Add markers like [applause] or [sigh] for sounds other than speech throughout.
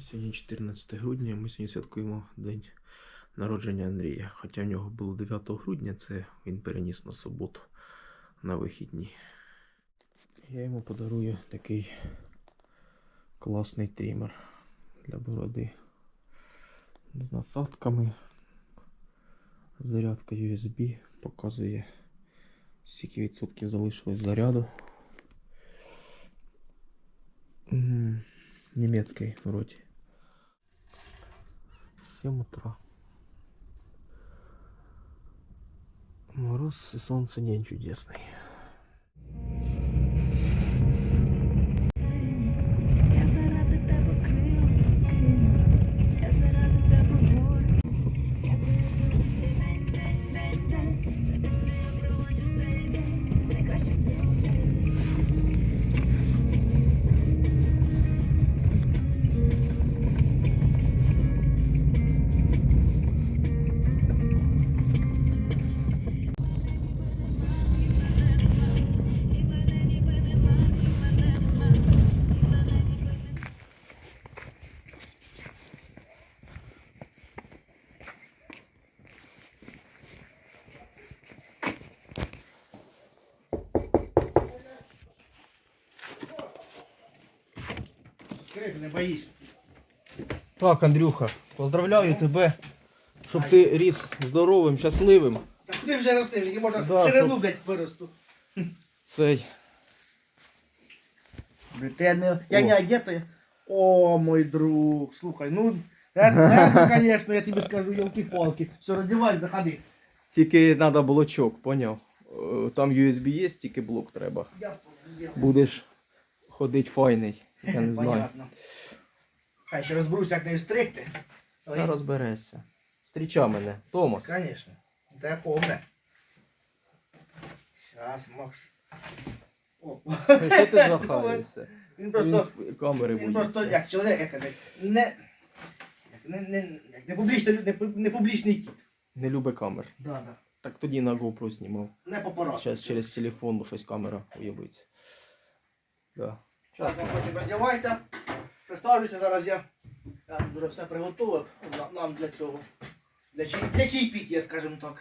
Сьогодні 14 грудня, ми сьогодні святкуємо день народження Андрія. Хоча в нього було 9 грудня, це він переніс на суботу на вихідні. Я йому подарую такий класний тример для бороди з насадками. Зарядка USB показує, скільки відсотків залишилось заряду. М, вроде. вроді. 7 утра. Мороз и солнце день чудесный. Крив, не боїсь. Так, Андрюха, поздравляю тебе, щоб ти ріс здоровим, щасливим. Та куди вже рости? Тільки можна Да, через щоб- блядь, виросту. Цей. Блядь, я не, я О. не одетый. О, мой друг, слухай, ну, это, это, конечно, я тебе скажу, елки-палки. Все, раздевайся, заходи. Тільки треба блочок, поняв? Е, Там USB є, тільки блок треба. Я понял. Будеш ходить файний. Я не знаю. Понятно. Хай ще розберуся, як нею стригти. Ой, Та розберешся. Зустрічай мене, Томас. Та я помню. Сейчас, Макс. О, Що ти жахаєшся? Він [laughs] Він просто, з камери він просто, боїться. як чоловік, як казати, не, як не, не, як не, публічний, не, пу- не публічний кіт. Не любить камер. Да, да. Так тоді на GoPro знімав. Не папарас. Зараз через телефон, бо щось камера уявиться. Да. Зараз я хочу роздівайся. Представлюся, зараз я, я вже все приготував нам для цього. Для, чай, для чайпіття, скажімо так.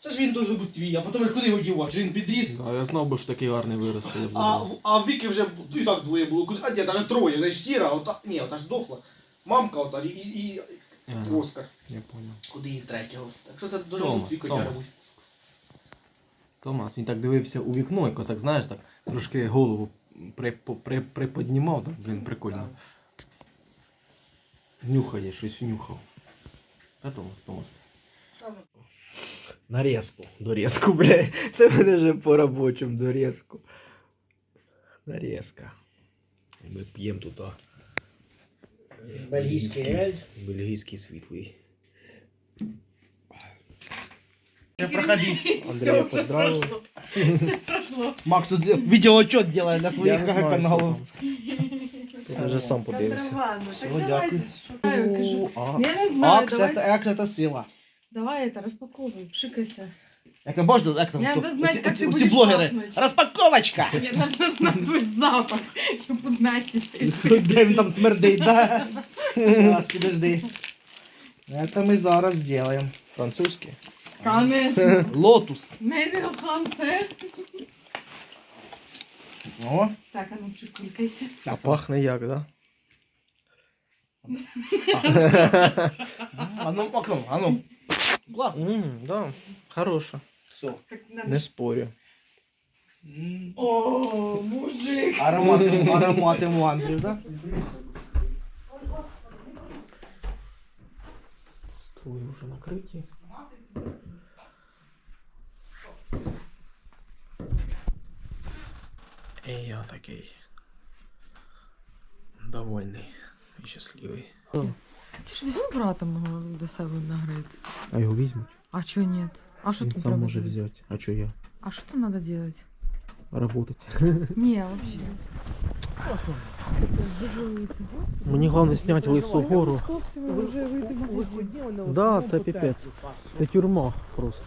Це ж він дуже бути твій, а потім ж куди його дівати? Ж Він підріс. Да, я знав би, що такий гарний. Я А, а в Віки вже і так двоє було. А ні, навіть троє. Знаєш, сіра, ота, ні, ота ж дохла. Мамка ота і, і, і Ага, Оскар. Я понял. Куди її третього? Так що це дуже Томас, твій котяра Томас. буде. Томас, він так дивився у вікно, якось так, знаєш, так трошки голову при, при, приподнімав, так, блін, прикольно. Нюхає, щось нюхав. А Томас, Томас. Та Нарізку. Дорізку, [laughs] бля. Це мене вже по робочому дорізку. Нарізка. Ми п'ємо тут. А... Бельгійський ель. Бельгійський світлий. Не проходи. Андрія поздравив. Макс тут відеоотчет делає на своїх Я не знаю, каналах. що там. Ти вже сам Та подивився. нормально. Так Всього давайте, дякую. шукаю, кажу. а, Я не знаю, Акс, давай, это, акс это сила. давай это, распаковывай, пшикайся. Як там можна, як там, Я хто- надо знать, оці- как ты оці будешь блогери. пахнуть. Розпаковочка! [laughs] Мне надо знать твой запах, чтобы узнать теперь. Де [laughs] він там смердить, да? [laughs] Зараз, підожди. Это ми зараз зробимо. французький? Конечно. Лотус. In France. О, Так, а ну пшикайся. А пахне як, да? а ну, окно, а ну. Класно. Ммм, да, хороша. Все. Так Не спорю. О, мужик. Аромати, аромати мандрів, да? Столи вже накриті. І я такий довольний і щасливий. Ти ж візьми брата мого до себе на грейд. А його візьмуть? А чого ні? А що Він там сам треба може делать? взяти. А що я? А що там треба делать? Работать. Ні, вообще. Мені головне зняти лису гору. Да, це піпець. Це тюрма просто.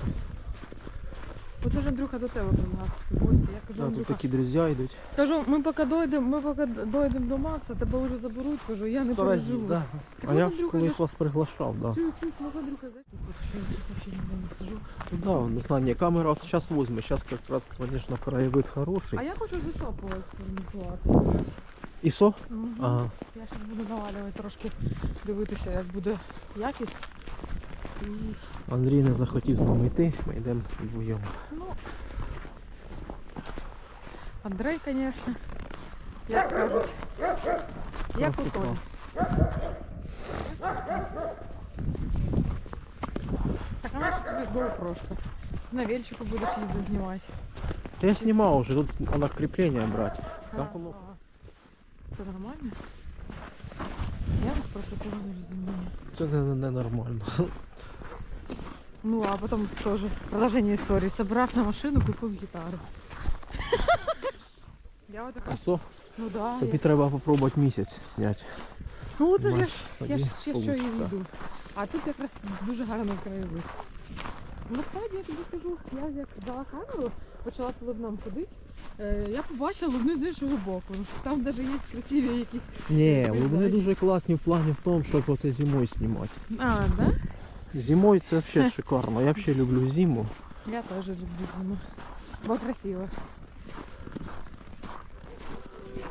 Оце ж Андрюха до тебе прибігав в гості. Я кажу, Да, тут Андрюха, такі друзі йдуть. кажу, ми поки дойдемо, ми поки дойдемо до Макса, тебе вже заберуть, кажу, я не Старась, переживу. да. Так А ось я ж Андрюха колись вас приглашав, да. Чуєш, чуєш, може Андрюха я вообще ніде не сижу. Ну Да, не знаю, не, камера вот сейчас возьме. Сейчас как раз, конечно, краевид хороший. А я хочу високо експериментувати. Ісо? Мгм. Ага. Я зараз буду навалювати трошки, дивитися, як буде якість. Андрій не захотів з нами йти, ми йдемо вдвоєм. ну, Андрей, звісно, як кажуть, як Красота. уходить. Так, а тобі GoPro-шка. На вельчику будеш їздити знімати. Та я знімав уже, тут вона кріплення брати. Там воно- Це нормально? Я просто цього не розумію. Це не, не, не нормально. Ну, а потом тоже продолжение истории. Собрав на машину, купив гітару. Я вот така, Ісо, ну да. тобі Я... треба попробувати місяць зняти. Ну це ж я Маш, ж, я ж, я що і веду. А тут якраз дуже гарний краєвид. Насправді я тобі скажу, я як взяла камеру, почала по Лубнам ходити, е, я побачила Лубни з іншого боку. Там навіть є красиві якісь. Ні, вони дуже класні в плані в тому, щоб оце зимою знімати. А, да? Зимою це взагалі шикарно. Я взагалі люблю зиму. Я теж люблю зиму. Бо красиво.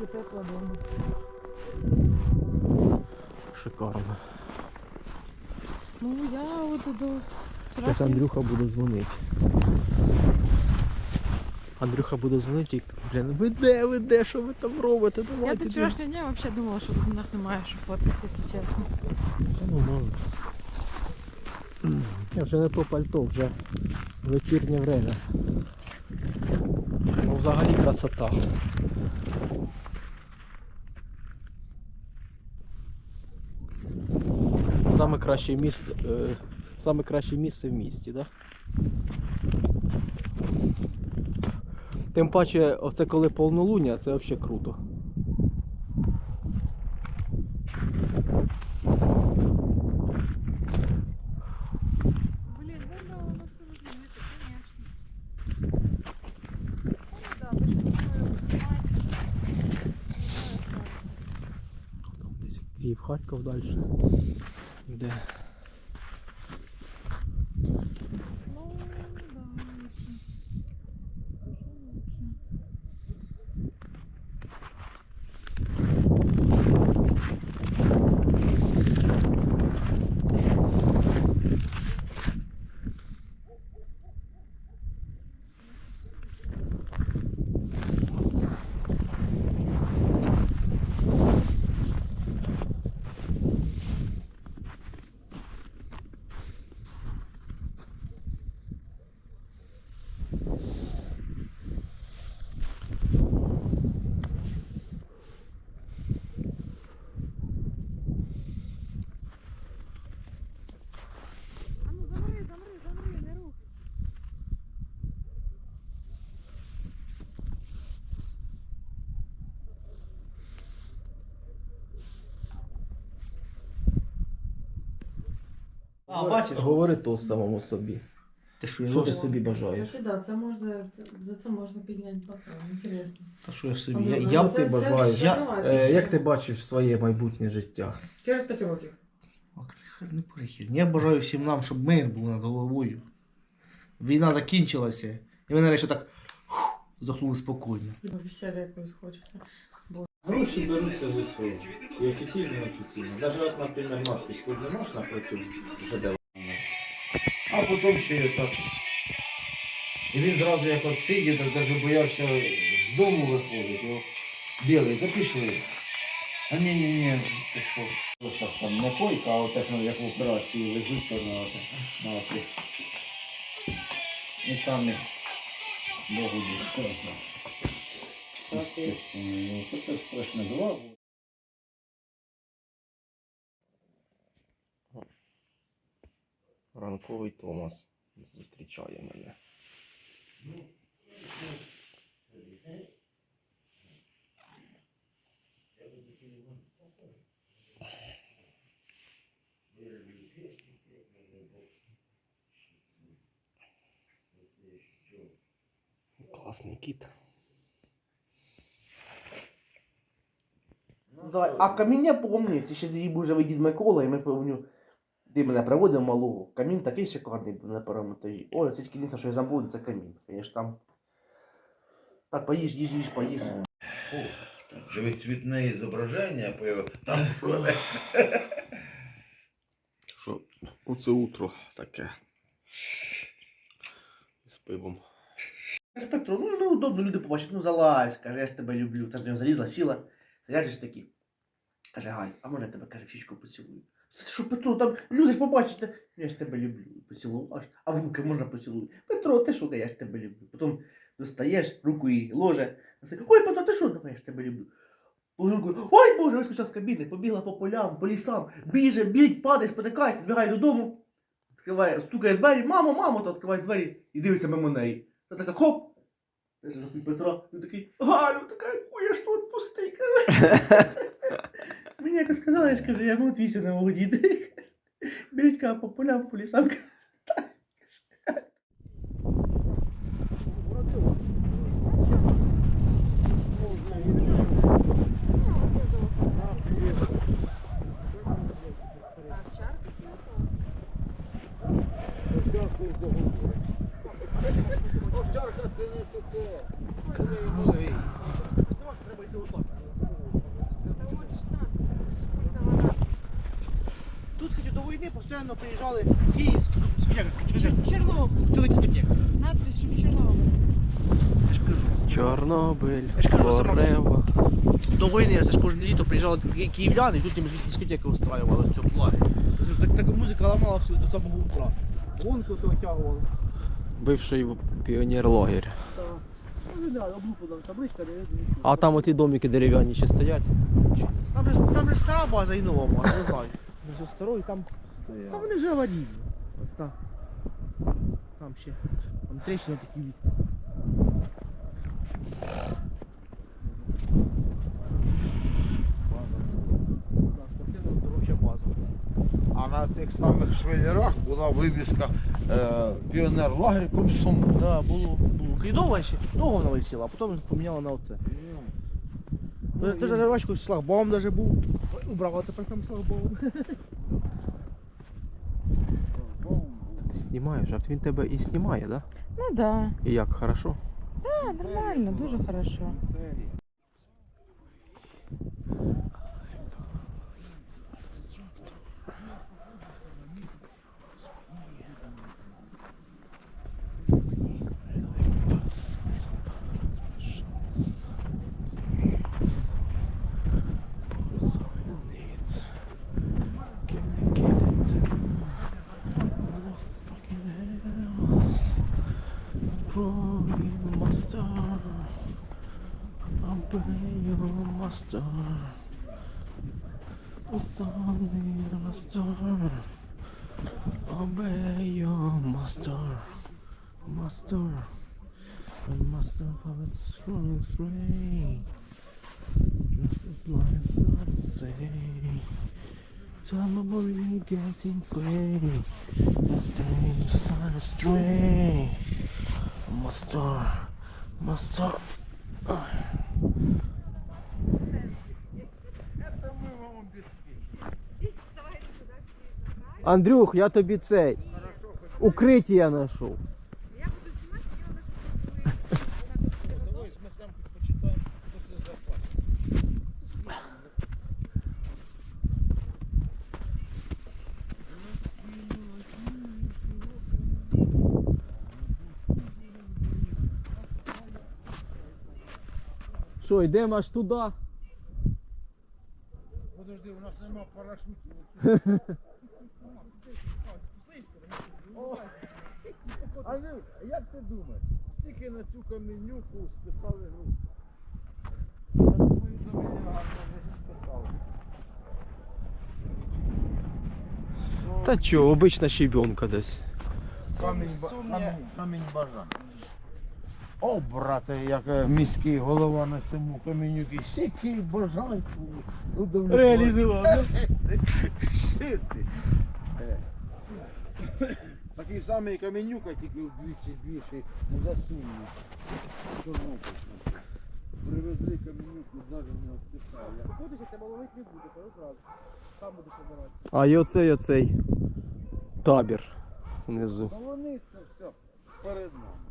І тепло дома. Шикарно. Ну я от до Зараз Андрюха буде дзвонити. Андрюха буде дзвонити і, блін, ви де, ви де, що ви там робите? Я Давайте. до вчорашнього дня взагалі думала, що в нас немає що фоткати, якщо чесно. Та ну можна. Я вже не то пальто, вже вечірнє время. Ну взагалі красота. Саме краще місце, саме краще місце в місті, так? Тим паче, оце коли повнолуння, це взагалі круто. Блін, да, да, воно все розумієте, звісно. Ну да, почему Там в Харьков далі. Де? Ну, да, лучше. Лучше. А ну замри, замри, замри, не рухай. А, бачиш? Говори то самому собі. Ти що, Що я ти ж- собі бажаєш? Кстати, да, це можна, за це можна підняти бокал, інтересно. Та що я собі? Ну, Я, ну, я б ти це бажаю. Я... Е, як ти бачиш своє майбутнє життя? Через 5 років. Ах, ти хай не перехідь. Я бажаю всім нам, щоб мир був над головою. Війна закінчилася. І ми нарешті так фух, здохнули спокійно. Весілля якось хочеться. Гроші беруться з усього. І офіційно, і офіційно. Навіть, от, наприклад, тут не можна проти ЖД. А потім ще так. І він зразу як от сидів, так навіть боявся з дому виходити. Білий, то пішли. А ні, ні, ні, ти що? Просто там не койка, а от те, що як в операції везуть, то на, на. І там Богу дійсно. Так, так страшно два. Ранковий Томас зустрічає мене. Класний кіт. Давай, а камінь я помню, ти ще тоді був живий дід Микола, і ми помню, ти мене проводив малого. Камін такий шикарний був на першому. Ой, це тільки єдине, що я забув, це камін. Звісно, там. Так, поїж, їж, їж, поїж. Живе цвітне зображення появилось. Там Що оце утро таке. З пивом. Каже, Петро, ну неудобно люди побачать, ну залазь, каже, я ж тебе люблю. Та ж до нього залізла, сіла. Сидять ж такі. Каже, Галь, а може я тебе, каже, в щічку поцілую. Що, Петро, там люди ж побачать, я ж тебе люблю. Поцілуваш. А в руки можна поцілувати. Петро, ти що, я ж тебе люблю. Потім достаєш, руку їй ложе. Ой, Петро, ти що, давай, я ж тебе люблю. Ой, Боже, вискочила з кабіни, побігла по полям, по лісам, біже, біжить, падає, спотикається, бігає додому, відкриває, стукає двері, мамо, мамо, то відкриває двері і дивиться мимо неї. Та така хоп. Петро, він такий, Галю, така, хуя пустий, каже. [laughs] Мені якось сказали, я ж кажу, я можу твійся не можу діти. Беріть каже, по полям, по лісам. Тут, кстати, до війни постійно приїжджали київські дискотеки. Чорнобиль. Тут дискотека. Надпись, що Чорнобиль. Я ж кажу. Чорнобиль, Я ж кажу, це Форева. До війни, це ж кожне літо приїжджали ки- київляни, і тут їм звісно дискотеки устраивали в цьому плані. Так, така музика ламала всю до самого утра. Гонку то витягували. Бивший піонер-лагерь. Ну, не знаю, облупана табличка, не А там оті домики дерев'яні ще стоять. Там же, там же стара база і нова база, не знаю. Вже старої там. Там вони вже аварійні. Ось так. Там ще. Там тріщини такі. База. А на тих самих швеллерах була вивіска е, піонер лагерь комсомол. Да, було, було. Крідова ще довго вона висіла, а потім поміняла на оце. Ну, Теж жвачку шлагбаум даже був. Ой, Убрав, а тепер там шлагбаум. [laughs] Ти знімаєш, а він тебе і знімає, да? Ну да. І як, хорошо? Да, нормально, дуже хорошо. Master, I saw me on. Obey your master. Master. The master of its strong strain. Just as long as I say. time my body gets in play. The stage sign astray. Master. Master. Uh. Андрюх, я тобі цей. Укриття знайшов. ми там почитаємо, що це за. Що, йдемо аж туди? Подожди, у нас нема парашутів. [laughs] А ну, як ти думаєш, стільки на цю каменюку списали гру? Я думаю, до мене гарно десь списали. Та чо, обична щебенка десь. Камінь, ба- камінь, камінь бажан. О, брате, як е, міський голова на цьому каменюки, стільки бажань. Реалізував, да? Ти, ти. Е. Такий самий каменюка, тільки вдвічі більший, засунув. Чорнобиль. Привезли каменюку, навіть не відписали. Будеш, я тебе ловити не буду, то одразу. Там будеш обиратися. А і оцей оцей табір внизу. Солониця все перед нами.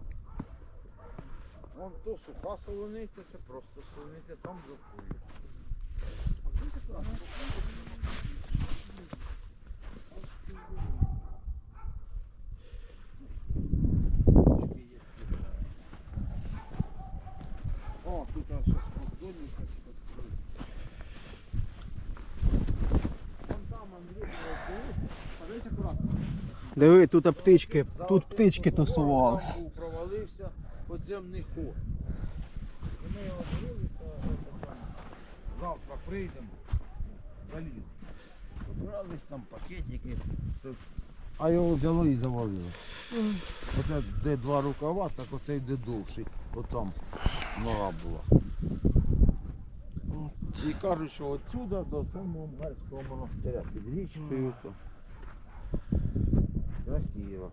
Вон то суха солониця, це просто солониця, там запує. О, тут аж щось подзольника відкрили. Вон там Андрій, подивись акуратно. Диви, тут птички, тут птички тусувались. Провалився подземний ход. Ми його завтра прийдемо, заліземо. Побрались там пакетики. А його взяло і завалило. Оце де два рукава, так оце йде довший. Отам нога була. І кажуть, що отсюда до самого Марського монастиря під річкою. То. Красиво.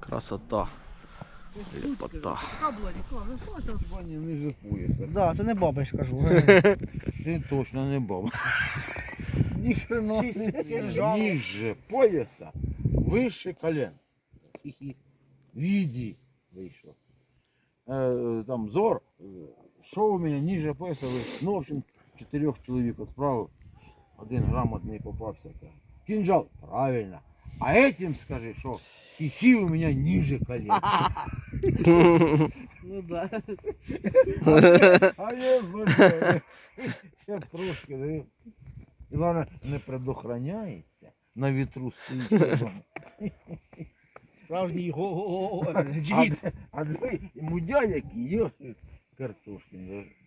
Красота. Лепота. Ну. Да, це не баба, я ж кажу. [laughs] Ти точно не баба. Ніхрена ніже пояса, вище колен. Віді вийшло. Е, там зор, е, що у мене ніже пояса, ви- ну, в общем, чотирьох чоловік відправив, один грамотний попався. каже, Кінжал, правильно. А этим скажи, що хихи у мене ніже колен. Ну да. А я. Ще трошки даю. І головне, не предохраняється. На вітру стоїть. Справжній го-го-го. А, диви, мудя який, йо, करतो. म्हणजे